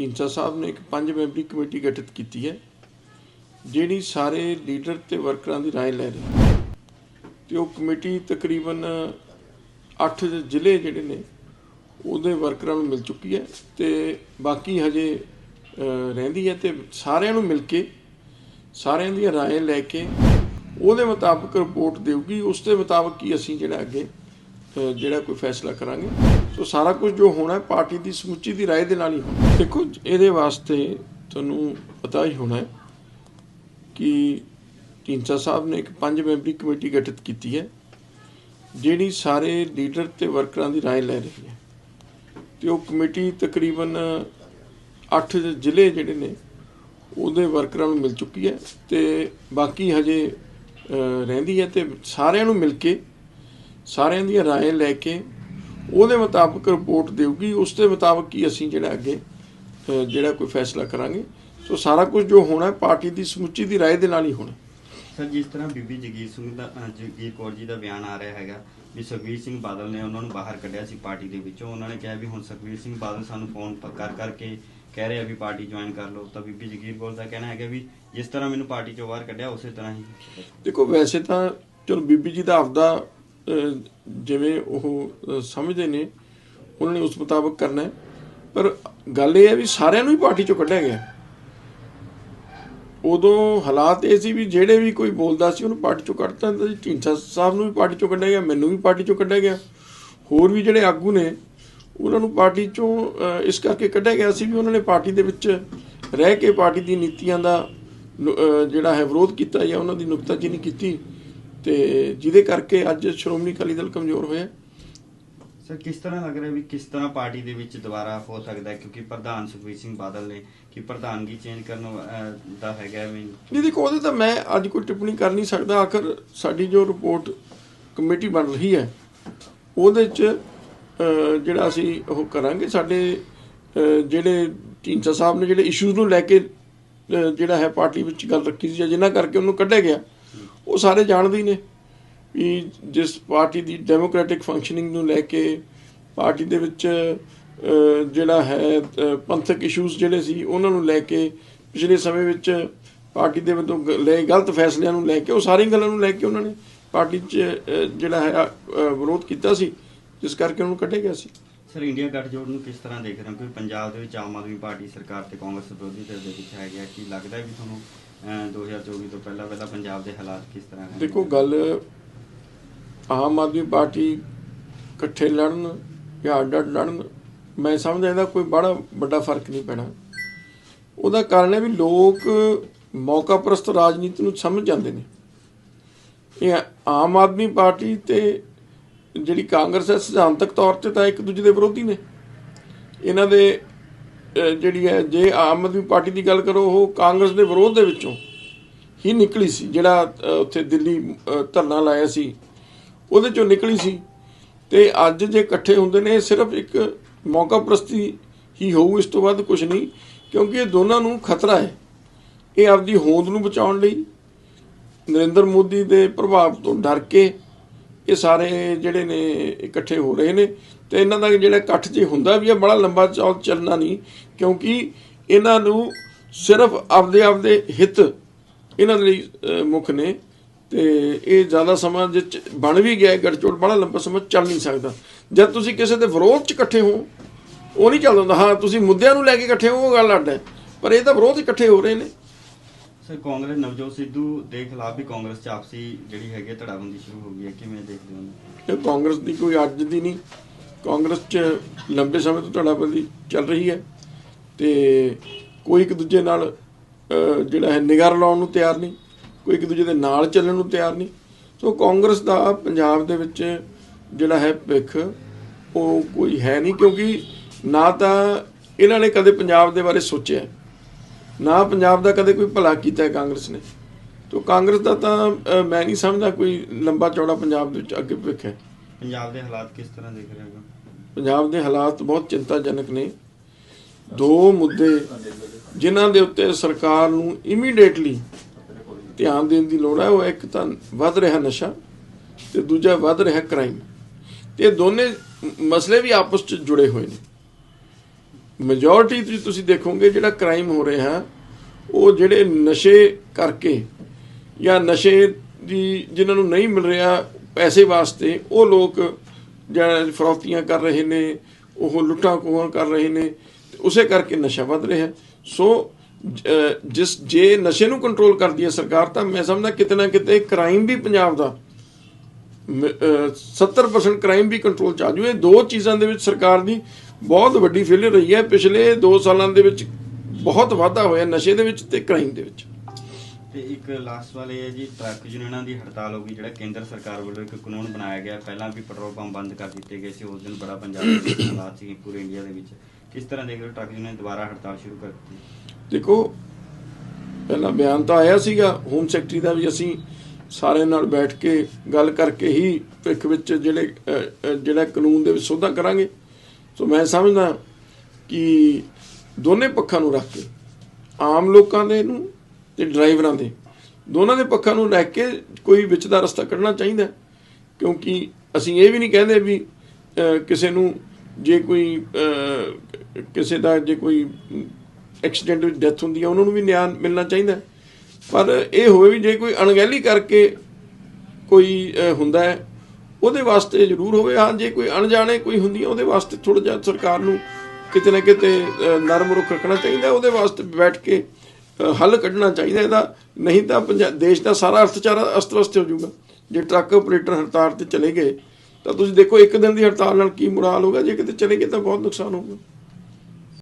ਢੀਂਡਸਾ ਸਾਹਿਬ ਨੇ ਇੱਕ ਪੰਜ ਮੈਂਬਰੀ ਕਮੇਟੀ ਗਠਿਤ ਕੀਤੀ ਹੈ ਜਿਹੜੀ ਸਾਰੇ ਲੀਡਰ ਤੇ ਵਰਕਰਾਂ ਦੀ رائے ਲੈ ਰਹੀ ਹੈ ਤੇ ਉਹ ਕਮੇਟੀ ਤਕਰੀਬਨ 8 ਜ਼ਿਲ੍ਹੇ ਜਿਹੜੇ ਨੇ ਉਹਦੇ ਵਰਕਰਾਂ ਨੂੰ ਮਿਲ ਚੁੱਕੀ ਹੈ ਤੇ ਬਾਕੀ ਹਜੇ ਅਹ, ਰਹਿੰਦੀ ਹੈ ਤੇ ਸਾਰਿਆਂ ਨੂੰ ਮਿਲ ਕੇ ਸਾਰਿਆਂ ਦੀਆਂ رائے ਲੈ ਕੇ ਉਹਦੇ ਮੁਤਾਬਕ ਰਿਪੋਰਟ ਦੇਊਗੀ ਉਸ ਦੇ ਮੁਤਾਬਕ ਹੀ ਅਸੀਂ ਜਿਹੜਾ ਅੱਗੇ ਅਹ, ਜਿਹੜਾ ਕੋਈ ਫੈਸਲਾ ਕਰਾਂਗੇ ਸੋ ਸਾਰਾ ਕੁਝ ਜੋ ਹੋਣਾ ਹੈ ਪਾਰਟੀ ਦੀ ਸਮੁੱਚੀ ਦੀ رائے ਦੇ ਨਾਲ ਹੀ ਹੋਣਾ ਦੇਖੋ ਇਹਦੇ ਵਾਸਤੇ ਤੁਹਾਨੂੰ ਪਤਾ ਹੀ ਹੋਣਾ ਹੈ ਕਿ ਢੀਂਡਸਾ ਸਾਹਿਬ ਨੇ ਇੱਕ ਪੰਜ ਮੈਂਬਰੀ ਕਮੇਟੀ ਗਠਿਤ ਕੀਤੀ ਹੈ ਜਿਹੜੀ ਸਾਰੇ ਲੀਡਰ ਤੇ ਵਰਕਰਾਂ ਦੀ رائے ਲੈ ਰਹੀ ਹੈ ਤੇ ਉਹ ਕਮੇਟੀ ਤਕਰੀਬਨ 8 ਜ਼ਿਲ੍ਹੇ ਜਿਹੜੇ ਨੇ ਉਹਦੇ ਵਰਕਰਾਂ ਨੂੰ ਮਿਲ ਚੁੱਕੀ ਹੈ ਤੇ ਬਾਕੀ ਹਜੇ ਅਹ, ਰਹਿੰਦੀ ਹੈ ਤੇ ਸਾਰਿਆਂ ਨੂੰ ਮਿਲ ਕੇ ਸਾਰਿਆਂ ਦੀਆਂ رائے ਲੈ ਕੇ ਉਹਦੇ ਮੁਤਾਬਕ ਰਿਪੋਰਟ ਦੇਊਗੀ ਉਸ ਦੇ ਮੁਤਾਬਕ ਹੀ ਅਸੀਂ ਜਿਹੜਾ ਅੱਗੇ ਅਹ, ਜਿਹੜਾ ਕੋਈ ਫੈਸਲਾ ਕਰਾਂਗੇ ਸੋ ਸਾਰਾ ਕੁਝ ਜੋ ਹੋਣਾ ਹੈ ਪਾਰਟੀ ਦੀ ਸਮੁੱਚੀ ਦੀ رائے ਦੇ ਨਾਲ ਹੀ ਹੋਣਾ ਸਰ ਜਿਸ ਤਰ੍ਹਾਂ ਬੀਬੀ ਜਗੀਰ ਸਿੰਘ ਦਾ ਅ, ਜਗੀਰ ਕੌਰ ਜੀ ਦਾ ਬਿਆਨ ਆ ਰਿਹਾ ਹੈਗਾ ਵੀ ਸੁਖਬੀਰ ਸਿੰਘ ਬਾਦਲ ਨੇ ਉਹਨਾਂ ਨੂੰ ਬਾਹਰ ਕੱਢਿਆ ਸੀ ਪਾਰਟੀ ਦੇ ਵਿੱਚੋਂ ਉਹਨਾਂ ਨੇ ਕਿਹਾ ਵੀ ਹੁਣ ਸੁਖਬੀਰ ਸਿੰਘ ਬਾਦਲ ਸਾਨੂੰ ਫੋਨ ਪ- ਕਰ ਕਰਕੇ ਕਹਿ ਰਹੇ ਆ ਵੀ ਪਾਰਟੀ ਜੁਆਇਨ ਕਰ ਲਓ ਤਾਂ ਬੀਬੀ ਜਗੀਰ ਕੌਰ ਦਾ ਕਹਿਣਾ ਹੈਗਾ ਵੀ ਜਿਸ ਤਰ੍ਹਾਂ ਮੈਨੂੰ ਪਾਰਟੀ ਚੋਂ ਬਾਹਰ ਕੱਢਿਆ ਉਸੇ ਤਰ੍ਹਾਂ ਹੀ ਦੇਖੋ ਵੈਸੇ ਤਾਂ ਚਲੋ ਬੀਬੀ ਜੀ ਦਾ ਆਪਦਾ ਅਹ, ਜਿਵੇਂ ਉਹ ਸਮਝਦੇ ਨੇ, ਉਹਨਾਂ ਨੇ ਉਸ ਮੁਤਾਬਕ ਕਰਨਾ ਹੈ। ਪਰ ਗੱਲ ਇਹ ਹੈ ਵੀ ਸਾਰਿਆਂ ਨੂੰ ਹੀ ਪਾਰਟੀ ਚੋਂ ਕੱਢਿਆ ਗਿਆ ਉਦੋਂ ਹਾਲਾਤ ਇਹ ਸੀ ਵੀ ਜਿਹੜੇ ਵੀ ਕੋਈ ਬੋਲਦਾ ਸੀ, ਉਹਨੂੰ ਪਾਰਟੀ ਚੋਂ ਕੱਢ ਦਿੰਦਾ ਸੀ। ਢੀਂਡਸਾ ਸਾਹਿਬ ਨੂੰ ਵੀ ਪਾਰਟੀ ਚੋਂ ਕੱਢਿਆ ਗਿਆ, ਮੈਨੂੰ ਵੀ ਪਾਰਟੀ ਚੋਂ ਕੱਢਿਆ ਗਿਆ। ਹੋਰ ਵੀ ਜਿਹੜੇ ਆਗੂ ਨੇ, ਉਹਨਾਂ ਨੂੰ ਪਾਰਟੀ ਚੋਂ ਇਸ ਕਰਕੇ ਕੱਢਿਆ ਗਿਆ ਸੀ ਵੀ ਉਹਨਾਂ ਨੇ ਪਾਰਟੀ ਦੇ ਵਿੱਚ ਰਹਿ ਕੇ ਪਾਰਟੀ ਦੀ ਨੀਤੀਆਂ ਦਾ ਜਿਹੜਾ ਹੈ ਵਿਰੋਧ ਕੀਤਾ ਜਾਂ ਉਹਨਾਂ ਦੀ ਨੁਕਤਾਚੀਨੀ ਕੀਤੀ। ਤੇ ਜਿਹਦੇ ਕਰਕੇ ਅੱਜ ਸ਼੍ਰੋਮਣੀ ਅਕਾਲੀ ਦਲ ਕਮਜ਼ੋਰ ਹੋਇਆ। ਸਰ ਕਿਸ ਤਰ੍ਹਾਂ ਲੱਗ ਰਿਹਾ ਵੀ ਕਿਸ ਤਰ੍ਹਾਂ ਪਾਰਟੀ ਦੇ ਵਿੱਚ ਦੁਬਾਰਾ ਹੋ ਸਕਦਾ ਕਿਉਂਕਿ ਪ੍ਰਧਾਨ ਸੁਖਬੀਰ ਸਿੰਘ ਬਾਦਲ ਨੇ ਕਿ ਪ੍ਰਧਾਨਗੀ ਚੇਂਜ ਕਰਨ ਦਾ ਹੈਗਾ ਵੀ ਨਹੀਂ ਦੇਖੋ ਉਹਦੇ ਤਾਂ ਮੈਂ ਅੱਜ ਕੋਈ ਟਿੱਪਣੀ ਕਰ ਨਹੀਂ ਸਕਦਾ। ਆਖਰ ਸਾਡੀ ਜੋ ਰਿਪੋਰਟ ਕਮੇਟੀ ਬਣ ਰਹੀ ਹੈ ਉਹਦੇ ਚ ਜਿਹੜਾ ਅਸੀਂ ਉਹ ਕਰਾਂਗੇ ਸਾਡੇ ਜਿਹੜੇ ਢੀਂਡਸਾ ਸਾਹਿਬ ਨੇ ਜਿਹੜੇ ਇਸ਼ੂਜ਼ ਨੂੰ ਲੈ ਕੇ ਜਿਹੜਾ ਹੈ ਪਾਰਟੀ ਵਿੱਚ ਗੱਲ ਰੱਖੀ ਸੀ ਜਾਂ ਜਿਨ੍ਹਾਂ ਕਰਕੇ ਉਹਨੂੰ ਕੱਢਿਆ ਗਿਆ ਉਹ ਸਾਰੇ ਜਾਣਦੇ ਹੀ ਨੇ ਵੀ ਜਿਸ ਪਾਰਟੀ ਦੀ ਡੈਮੋਕ੍ਰੈਟਿਕ ਫੰਕਸ਼ਨਿੰਗ ਨੂੰ ਲੈ ਕੇ ਪਾਰਟੀ ਦੇ ਵਿੱਚ ਜਿਹੜਾ ਹੈ ਪੰਥਕ ਇਸ਼ੂਜ਼ ਜਿਹੜੇ ਸੀ, ਉਹਨਾਂ ਨੂੰ ਲੈ ਕੇ ਪਿਛਲੇ ਸਮੇਂ ਵਿੱਚ ਪਾਰਟੀ ਦੇ ਵੱਲੋਂ ਗ- ਲਏ ਗਲਤ ਫੈਸਲਿਆਂ ਨੂੰ ਲੈ ਕੇ, ਉਹ ਸਾਰੀਆਂ ਗੱਲਾਂ ਨੂੰ ਲੈ ਕੇ ਉਹਨਾਂ ਨੇ ਪਾਰਟੀ 'ਚ ਜਿਹੜਾ ਹੈ ਵਿਰੋਧ ਕੀਤਾ ਸੀ, ਜਿਸ ਕਰਕੇ ਉਹਨੂੰ ਕੱਢਿਆ ਗਿਆ ਸੀ। ਸਰ, ਇੰਡੀਆ ਗੱਠਜੋੜ ਨੂੰ ਕਿਸ ਤਰ੍ਹਾਂ ਦੇਖ ਰਹੇ ਹੋ? ਕਿ ਪੰਜਾਬ ਦੇ ਵਿੱਚ ਆਮ ਆਦਮੀ ਪਾਰਟੀ ਸਰਕਾਰ ਤੇ ਕਾਂਗਰਸ ਵਿਰੋਧੀ ਧਿਰ ਦੇ ਵਿੱਚ ਹੈ ਗਿਆ ਕੀ ਲੱਗਦਾ ਵੀ ਤੁਹਾਨੂੰ 2024 ਤੋਂ ਪਹਿਲਾਂ ਪਹਿਲਾਂ ਪੰਜਾਬ ਦੇ ਹਾਲਾਤ ਕਿਸ ਤਰ੍ਹਾਂ ਰਹਿਣਗੇ? ਦੇਖੋ, ਗੱਲ ਆਮ ਆਦਮੀ ਪਾਰਟੀ ਇਕੱਠੇ ਲੜਨ ਜਾਂ ਅੱਡ ਲੜਨ, ਮੈਂ ਸਮਝਦਾ ਇਹਦਾ ਕੋਈ ਬੜਾ ਵੱਡਾ ਫ਼ਰਕ ਨਹੀਂ ਪੈਣਾ। ਉਹਦਾ ਕਾਰਨ ਹੈ ਵੀ ਲੋਕ ਮੌਕਾ ਪ੍ਰਸਤ ਰਾਜਨੀਤੀ ਨੂੰ ਸਮਝ ਜਾਂਦੇ ਨੇ। ਇਹ ਆਮ ਆਦਮੀ ਪਾਰਟੀ ਤੇ ਜਿਹੜੀ ਕਾਂਗਰਸ ਹੈ, ਸਿਧਾਂਤਕ ਤੌਰ ਤੇ ਤਾਂ ਇੱਕ ਦੂਜੇ ਦੇ ਵਿਰੋਧੀ ਨੇ। ਇਹਨਾਂ ਦੇ ਜਿਹੜੀ ਹੈ, ਜੇ ਆਮ ਆਦਮੀ ਪਾਰਟੀ ਦੀ ਗੱਲ ਕਰੋ, ਉਹ ਕਾਂਗਰਸ ਦੇ ਵਿਰੋਧ ਦੇ ਵਿੱਚੋਂ ਹੀ ਨਿਕਲੀ ਸੀ, ਜਿਹੜਾ ਉੱਥੇ ਦਿੱਲੀ ਧਰਨਾ ਲਾਇਆ ਸੀ, ਉਹਦੇ ਚੋਂ ਨਿਕਲੀ ਸੀ। ਤੇ ਅੱਜ ਜੇ ਇਕੱਠੇ ਹੁੰਦੇ ਨੇ ਇਹ ਸਿਰਫ ਇੱਕ ਮੌਕਾ ਪ੍ਰਸਤੀ ਹੀ ਹੋਊ, ਇਸ ਤੋਂ ਵੱਧ ਕੁਝ ਨਹੀਂ, ਕਿਉਂਕਿ ਇਹ ਦੋਨਾਂ ਨੂੰ ਖਤਰਾ ਹੈ। ਇਹ ਆਪਦੀ ਹੋਂਦ ਨੂੰ ਬਚਾਉਣ ਲਈ, ਨਰਿੰਦਰ ਮੋਦੀ ਦੇ ਪ੍ਰਭਾਵ ਤੋਂ ਡਰ ਕੇ ਇਹ ਸਾਰੇ ਜਿਹੜੇ ਨੇ ਇਕੱਠੇ ਹੋ ਰਹੇ ਨੇ। ਤੇ ਇਹਨਾਂ ਦਾ ਜਿਹੜਾ ਇਕੱਠ ਜੇ ਹੁੰਦਾ ਵੀ ਹੈ ਬੜਾ ਲੰਬਾ ਚੌਲ ਚੱਲਣਾ ਨਹੀਂ ਕਿਉਂਕਿ ਇਹਨਾਂ ਨੂੰ ਸਿਰਫ ਆਪਦੇ ਆਪਦੇ ਹਿੱਤ ਇਹਨਾਂ ਦੇ ਲਈ ਮੁੱਖ ਨੇ ਤੇ ਇਹ ਜ਼ਿਆਦਾ ਸਮਾਂ ਜੇ ਬਣ ਵੀ ਗਿਆ ਗੜਚੋੜ ਬੜਾ ਲੰਬਾ ਸਮਾਂ ਚੱਲ ਨਹੀਂ ਸਕਦਾ। ਜਦ ਤੁਸੀਂ ਕਿਸੇ ਦੇ ਵਿਰੋਧ 'ਚ ਇਕੱਠੇ ਹੋ ਉਹ ਨਹੀਂ ਚੱਲਦਾ ਹੁੰਦਾ। ਹਾਂ ਤੁਸੀਂ ਮੁੱਦਿਆਂ ਨੂੰ ਲੈ ਕੇ ਇਕੱਠੇ ਹੋ ਉਹ ਗੱਲ ਅੱਡ ਹੈ ਪਰ ਇਹ ਤਾਂ ਵਿਰੋਧ ਇਕੱਠੇ ਹੋ ਰਹੇ ਨੇ। ਸਰ ਕਾਂਗਰਸ ਨਵਜੋਤ ਸਿੱਧੂ ਦੇ ਖਿਲਾਫ ਵੀ ਕਾਂਗਰਸ ਚ ਆਪਸੀ ਜਿਹੜੀ ਹੈਗੀ ਧੜਾਬੰਦੀ ਸ਼ੁਰੂ ਹੋ ਗਈ ਹੈ। ਕਿਵੇਂ ਦੇਖਦੇ ਹੋ? ਇਹ ਕਾਂਗਰਸ ਦੀ ਕੋਈ ਅੱਜ ਦੀ ਨਹੀਂ। ਕਾਂਗਰਸ 'ਚ ਲੰਬੇ ਸਮੇਂ ਤੋਂ ਧੜਾਬੰਦੀ ਚੱਲ ਰਹੀ ਹੈ ਤੇ ਕੋਈ ਇੱਕ ਦੂਜੇ ਨਾਲ ਜਿਹੜਾ ਹੈ ਨਿਗਰ ਲਾਉਣ ਨੂੰ ਤਿਆਰ ਨਹੀਂ, ਕੋਈ ਇੱਕ ਦੂਜੇ ਦੇ ਨਾਲ ਚੱਲਣ ਨੂੰ ਤਿਆਰ ਨਹੀਂ। ਸੋ ਕਾਂਗਰਸ ਦਾ ਪੰਜਾਬ ਦੇ ਵਿੱਚ ਜਿਹੜਾ ਹੈ ਭਿੱਖ ਉਹ ਕੋਈ ਹੈ ਨਹੀਂ ਕਿਉਂਕਿ ਨਾ ਤਾਂ ਇਹਨਾਂ ਨੇ ਕਦੇ ਪੰਜਾਬ ਦੇ ਬਾਰੇ ਸੋਚਿਆ, ਨਾ ਪੰਜਾਬ ਦਾ ਕਦੇ ਕੋਈ ਭਲਾ ਕੀਤਾ ਹੈ ਕਾਂਗਰਸ ਨੇ। ਤੋ ਕਾਂਗਰਸ ਦਾ ਤਾਂ ਮੈਂ ਨਹੀਂ ਸਮਝਦਾ ਕੋਈ ਲੰਬਾ ਚੌੜਾ ਪੰਜਾਬ ਦੇ ਵਿੱਚ ਅੱਗੇ ਭਵਿੱਖ ਹੈ। ਪੰਜਾਬ ਦੇ ਹਾਲਾਤ ਕਿਸ ਤਰ੍ਹਾਂ ਦੇਖ ਰਹੇ ਹੋ? ਪੰਜਾਬ ਦੇ ਹਾਲਾਤ ਬਹੁਤ ਚਿੰਤਾਜਨਕ ਨੇ। ਦੋ ਮੁੱਦੇ ਜਿਨ੍ਹਾਂ ਦੇ ਉੱਤੇ ਸਰਕਾਰ ਨੂੰ ਇਮੀਡੀਏਟਲੀ ਧਿਆਨ ਦੇਣ ਦੀ ਲੋੜ ਹੈ, ਉਹ ਇੱਕ ਤਾਂ ਵੱਧ ਰਿਹਾ ਨਸ਼ਾ ਤੇ ਦੂਜਾ ਵੱਧ ਰਿਹਾ ਕ੍ਰਾਈਮ ਤੇ ਇਹ ਦੋਨੇ ਮਸਲੇ ਵੀ ਆਪਸ ਚ ਜੁੜੇ ਹੋਏ ਨੇ। ਮੈਜੋਰਿਟੀ ਤੁਸੀਂ ਤੁਸੀਂ ਦੇਖੋਗੇ ਜਿਹੜਾ ਕ੍ਰਾਈਮ ਹੋ ਰਿਹਾ, ਉਹ ਜਿਹੜੇ ਨਸ਼ੇ ਕਰਕੇ ਜਾਂ ਨਸ਼ੇ ਦੀ ਜਿਨ੍ਹਾਂ ਨੂੰ ਨਹੀਂ ਮਿਲ ਰਿਹਾ ਪੈਸੇ ਵਾਸਤੇ, ਉਹ ਲੋਕ ਜਾਂ ਫਰੌਤੀਆਂ ਕਰ ਰਹੇ ਨੇ, ਉਹ ਲੁੱਟਾਂ ਖੋਹਾਂ ਕਰ ਰਹੇ ਨੇ ਉਸੇ ਕਰਕੇ ਨਸ਼ਾ ਵੱਧ ਰਿਹਾ। ਸੋ ਜਿਸ, ਜੇ ਨਸ਼ੇ ਨੂੰ ਕੰਟਰੋਲ ਕਰਦੀ ਹੈ ਸਰਕਾਰ, ਤਾਂ ਮੈਂ ਸਮਝਦਾ ਕਿਤੇ ਨਾ ਕਿਤੇ ਕ੍ਰਾਈਮ ਵੀ ਪੰਜਾਬ ਦਾ, ਮ- ਅਹ 70% ਕ੍ਰਾਈਮ ਵੀ ਕੰਟਰੋਲ ਚ ਆ ਜੂ। ਇਹ ਦੋ ਚੀਜ਼ਾਂ ਦੇ ਵਿੱਚ ਸਰਕਾਰ ਦੀ ਬਹੁਤ ਵੱਡੀ ਫੇਲਿਅਰ ਰਹੀ ਹੈ। ਪਿਛਲੇ 2 ਸਾਲਾਂ ਦੇ ਵਿੱਚ ਬਹੁਤ ਵਾਧਾ ਹੋਇਆ ਨਸ਼ੇ ਦੇ ਵਿੱਚ ਤੇ ਕ੍ਰਾਈਮ ਦੇ ਵਿੱਚ। ਤੇ ਇੱਕ ਲਾਸਟ ਵਾਲੇ ਹੈ ਜੀ ਟਰੱਕ ਯੂਨੀਅਨਾਂ ਦੀ ਹੜਤਾਲ ਹੋ ਗਈ, ਜਿਹੜਾ ਕੇਂਦਰ ਸਰਕਾਰ ਵੱਲੋਂ ਇੱਕ ਕਾਨੂੰਨ ਬਣਾਇਆ ਗਿਆ। ਪਹਿਲਾਂ ਵੀ ਪੈਟਰੋਲ ਪੰਪ ਬੰਦ ਕਰ ਦਿੱਤੇ ਗਏ ਸੀ, ਉਸ ਦਿਨ ਬੜਾ ਪੰਜਾਬ ਦੇ ਵਿੱਚ ਹਾਲਾਤ ਸੀ, ਪੂਰੇ ਇੰਡੀਆ ਦੇ ਵਿੱਚ। ਕਿਸ ਤਰ੍ਹਾਂ ਦੇਖ ਰਹੇ ਟਰੱਕ ਯੂਨੀਅਨ ਦੁਬਾਰਾ ਹੜਤਾਲ ਸ਼ੁਰੂ ਕਰ ਦਿੱਤੀ? ਦੇਖੋ, ਪਹਿਲਾਂ ਬਿਆਨ ਤਾਂ ਆਇਆ ਸੀਗਾ ਹੋਮ ਸੈਕਟਰੀ ਦਾ ਵੀ ਅਸੀਂ ਸਾਰਿਆਂ ਨਾਲ ਬੈਠ ਕੇ ਗੱਲ ਕਰਕੇ ਹੀ ਭਿੱਖ ਵਿੱਚ ਜਿਹੜੇ ਜਿਹੜਾ ਕਾਨੂੰਨ ਦੇ ਵਿੱਚ ਸੋਧਾ ਕਰਾਂਗੇ। ਸੋ ਮੈਂ ਸਮਝਦਾ ਕਿ ਦੋਨੇ ਪੱਖਾਂ ਨੂੰ ਰੱਖ ਕੇ ਆਮ ਲੋਕਾਂ ਦੇ ਨੂੰ ਤੇ ਡਰਾਈਵਰਾਂ ਦੇ। ਦੋਨਾਂ ਦੇ ਪੱਖਾਂ ਨੂੰ ਲੈ ਕੇ ਕੋਈ ਵਿੱਚ ਦਾ ਰਸਤਾ ਕੱਢਣਾ ਚਾਹੀਦਾ ਕਿਉਂਕਿ ਅਸੀਂ ਇਹ ਵੀ ਨਹੀਂ ਕਹਿੰਦੇ ਵੀ ਕਿਸੇ ਨੂੰ ਜੇ ਕੋਈ ਕਿਸੇ ਦਾ ਜੇ ਕੋਈ ਐਕਸੀਡੈਂਟ ਵਿੱਚ ਡੈਥ ਹੁੰਦੀ ਹੈ, ਉਹਨਾਂ ਨੂੰ ਵੀ ਨਿਆਂ ਮਿਲਣਾ ਚਾਹੀਦਾ ਪਰ ਇਹ ਹੋਵੇ ਵੀ ਜੇ ਕੋਈ ਅਣਗਹਿਲੀ ਕਰਕੇ ਕੋਈ ਹੁੰਦਾ ਹੈ, ਉਹਦੇ ਵਾਸਤੇ ਜ਼ਰੂਰ ਹੋਵੇ। ਹਾਂ, ਜੇ ਕੋਈ ਅਣਜਾਣੇ ਕੋਈ ਹੁੰਦੀ ਹੈ, ਉਹਦੇ ਵਾਸਤੇ ਥੋੜਾ ਜਿਹਾ ਸਰਕਾਰ ਨੂੰ ਕਿਤੇ ਨਾ ਕਿਤੇ ਨਰਮ ਰੁਖ ਰੱਖਣਾ ਚਾਹੀਦਾ ਉਹਦੇ ਵਾਸਤੇ ਬੈਠ ਕੇ ਹੱਲ ਕੱਢਣਾ ਚਾਹੀਦਾ ਇਹਦਾ। ਨਹੀਂ ਤਾਂ ਪੰਜਾਬ ਦੇਸ਼ ਦਾ ਸਾਰਾ ਅਰਥਚਾਰਾ ਅਸਤ-ਵਿਅਸਤ ਹੋ ਜਾਊਗਾ। ਜੇ ਟਰੱਕ ਆਪਰੇਟਰ ਹੜਤਾਲ ਤੇ ਚਲੇ ਗਏ, ਤਾਂ ਤੁਸੀਂ ਦੇਖੋ ਇੱਕ ਦਿਨ ਦੀ ਹੜਤਾਲ ਨਾਲ ਕੀ ਮੁਰਾਲ ਹੋਗਾ ਜੇ ਕਿਤੇ ਚਲੇ ਗਏ ਤਾਂ ਬਹੁਤ ਨੁਕਸਾਨ ਹੋਊਗਾ।